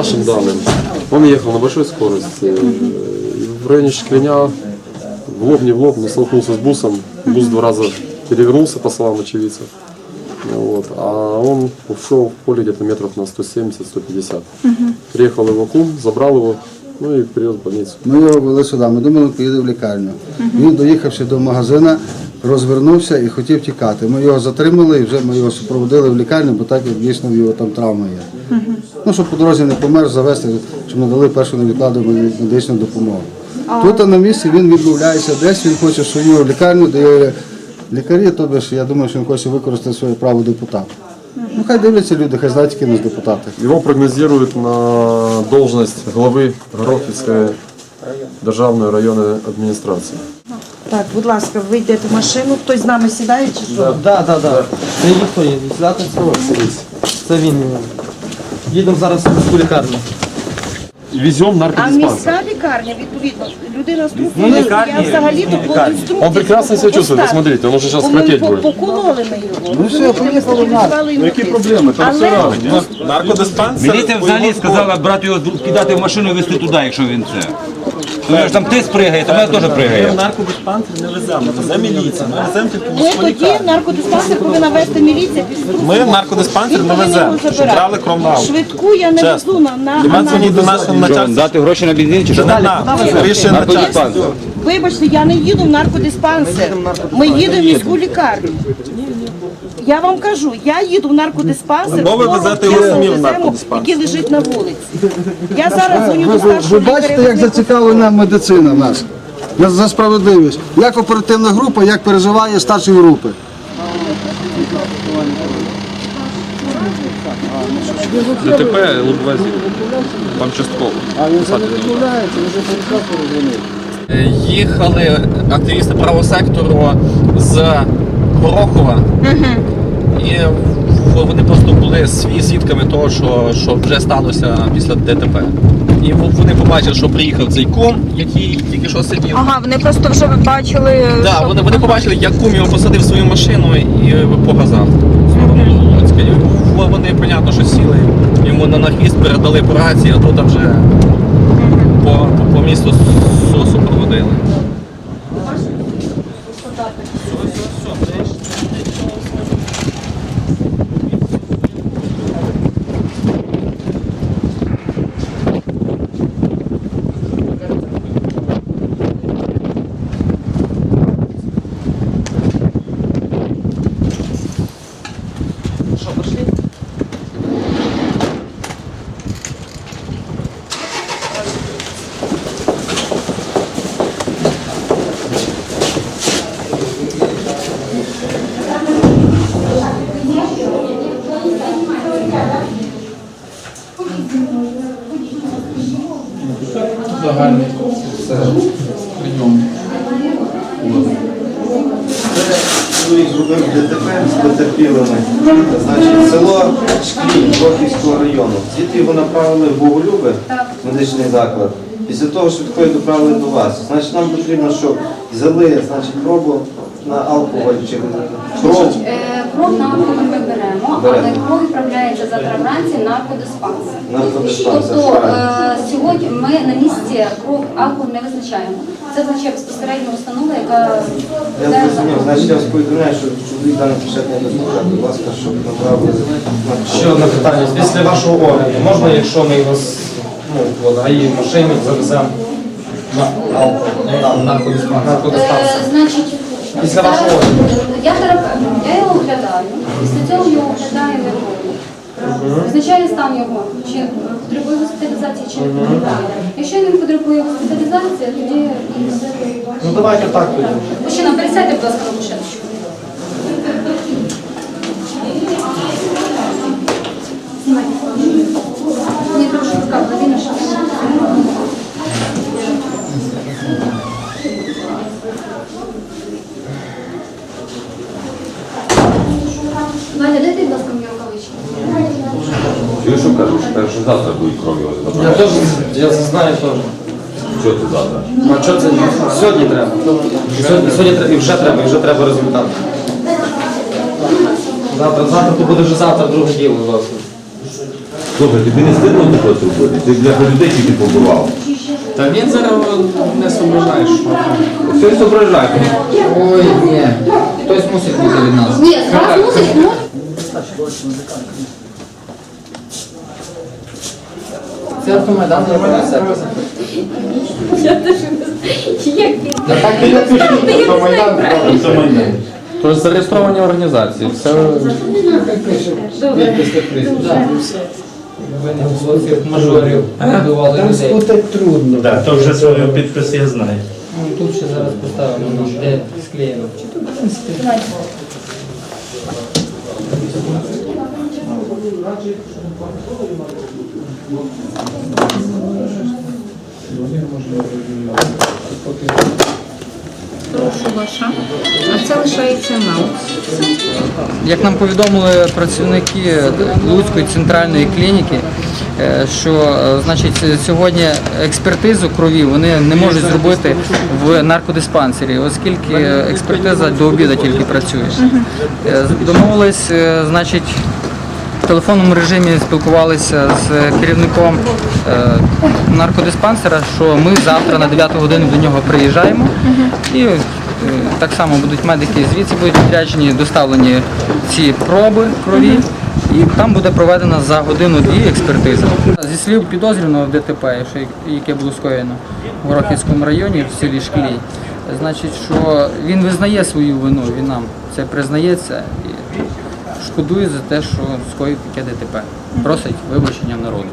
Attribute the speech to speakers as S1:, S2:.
S1: нашим данным, он ехал на большой скорости. В районе Шклиня в лоб не в лоб, не столкнулся с бусом. Бус два раза перевернулся, по словам очевидцев. Вот. А он ушел в поле где-то метров на 170-150. Приехал его кум, забрал его, ну и привез в больницу.
S2: Ми його вели сюди. Ми думали, поїде в лікарню. Він, доїхавши до магазина, розвернувся і хотів тікати. Ми його затримали і вже ми його супроводили в лікарню, бо так дійсно його там травма є. Ну, щоб по дорозі не помер, завести, щоб надали першу невідкладну медичну допомогу. Тут на місці він відмовляється десь, він хоче свою лікарню, де лікарі, тобто ж я думаю, що він хоче використати своє право депутата. Ну хай дивляться люди, хай знають, які нас депутати.
S1: Его прогнозируют на должность главы Горохівської державної районної адміністрації.
S3: Так, будь ласка, ви йдете в машину, хтось з нами сідає чи що?
S4: Так, так, так. Це ніхто є. Сідати Це він. Їдемо зараз в лікарню.
S1: Везем
S3: А
S1: наркодиспансер.
S3: міська лікарня, відповідно, людина з
S4: Ну,
S3: трупом,
S4: лікарня,
S3: я взагалі-то по інструкції.
S1: Он прекрасно себе чувствует,
S3: поставив.
S1: посмотрите, он уже сейчас храпеть
S3: по-
S1: будет.
S3: Покололи ми його.
S2: Ну все, поїхали в.
S3: Ну які проблеми? Там все
S5: Наркодиспансер.
S6: Міліція взагалі сказала брати його кидати в машину і везти туди, якщо він це. То ж там тиск пригає, то мене теж пригає.
S5: наркодиспансер не веземо, везе міліція. Ми веземо тільки
S3: Ми тоді наркодиспансер повинна вести міліція
S5: Ми в наркодиспансер не веземо, щоб брали кров на авто.
S3: Швидку я не везу на, на
S5: Нема дзвоніть до нашого начальства.
S6: Дати гроші на бензин чи що?
S5: не це.
S6: Наркодиспансер.
S3: Вибачте, я не їду в наркодиспансер. Ми їдемо в міську лікарню. Я вам кажу, я їду в наркодиспансер,
S5: Або ви
S3: того
S5: везете його самі в
S3: веземо,
S5: наркодиспансер.
S3: який лежить на вулиці. Я зараз дзвоню до
S2: Ви,
S3: старшого
S2: ви бачите,
S3: лікаря.
S2: як зацікавлена медицина в нас за, справедливість. Як оперативна група, як переживає старші групи.
S1: ДТП Лубвазі. Там частково.
S7: Їхали активісти правого сектору з Горохова. І вони просто були сві- свідками того, що, що вже сталося після ДТП. І вони побачили, що приїхав цей кум, який тільки що сидів.
S8: Ага, вони просто вже бачили.
S7: Да,
S8: що-
S7: вони, вони побачили, як кум його посадив в свою машину і погазав в сторону Луцька. Вони, понятно, що сіли йому на нахист, передали по рації, а тут вже по, по, по місту сосу проводили.
S9: Чоловік зробив ДТП з потерпілими. Значить, село Шклін Рохівського району. Діти його направили в Боголюби, медичний заклад. Після того швидкої доправили до вас. Значить, нам потрібно, щоб взяли значить, пробу на алкоголь чи кров.
S10: Е, Кров на алкоголь ми беремо, але
S9: Беремо.
S10: кров відправляється завтра вранці в наркодиспансер.
S9: Наркодиспансер,
S10: Тобто
S9: правильно.
S10: е, сьогодні ми на місці кров алкоголь не визначаємо. Це означає безпосередньо установа, яка
S9: Я
S10: веде
S9: зрозумів. Значить, я вас повідомляю, що чоловік даний пришедний до слухати, будь ласка, щоб направили на
S4: Ще одне питання. Після вашого огляду, можна, якщо ми його з- ну, в ГАІ в машині завеземо на алкоголь, на наркодиспансер?
S10: Е,
S4: наркодиспансер?
S10: Значить,
S4: Після вашого огляду.
S10: я терапевт, я його оглядаю. Після цього його оглядає невролог. Визначає стан його, чи потребує госпіталізації, чи не потребує. Якщо він потребує госпіталізації, тоді
S4: Ну давайте так тоді.
S10: Мужчина, пересядьте, будь ласка, на машиночку. Знімайте. Мені трошки рука повинна, що Ваня, дайте, будь ласка, мені рукавички.
S11: Чуєш, що кажу, що кажу, що завтра будуть крові
S4: Я
S11: забрати.
S4: теж, я це знаю теж.
S11: Що ти завтра?
S4: Ну, А що це? Сьогодні треба. Сьогодні, сьогодні треба, і вже треба, і вже треба результат. Завтра, завтра, то буде вже завтра друге діло зовсім.
S11: Слухай, тобі не стидно таке зробити? Ти для людей тільки побував.
S4: Та він зараз не соображає, що.
S11: Все зображай.
S4: Ой, ні. Хтось мусить бути від нас.
S10: Ні, зараз мусить, ну,
S4: Це автомайдан нормальний сервіс.
S10: я теж не знаю.
S4: Так і напишіть.
S7: Тож зареєстровані організації. Все
S10: Добре.
S4: Ви не було мажорів, будували людей.
S2: трудно.
S5: Так, то вже свого підпис я знаю.
S4: Ну, Тут ще зараз поставимо, ну, де склеєно. Чи тут?
S8: Можна Прошу ваша. А це лишається нам.
S4: Як нам повідомили працівники Луцької центральної клініки, е, що е, значить сьогодні експертизу крові вони не можуть зробити в наркодиспансері, оскільки експертиза до обіду тільки працює. Е, Домовились, значить. В телефонному режимі спілкувалися з керівником наркодиспансера, що ми завтра на 9 годину до нього приїжджаємо і так само будуть медики звідси будуть відряджені, доставлені ці проби крові, і там буде проведена за годину-дві експертиза. Зі слів підозрюваного в ДТП, яке було скоєно в Горохівському районі в селі Шклій, значить, що він визнає свою вину, він нам це признається. І шкодує за те, що скоїв таке ДТП. Просить вибачення народу.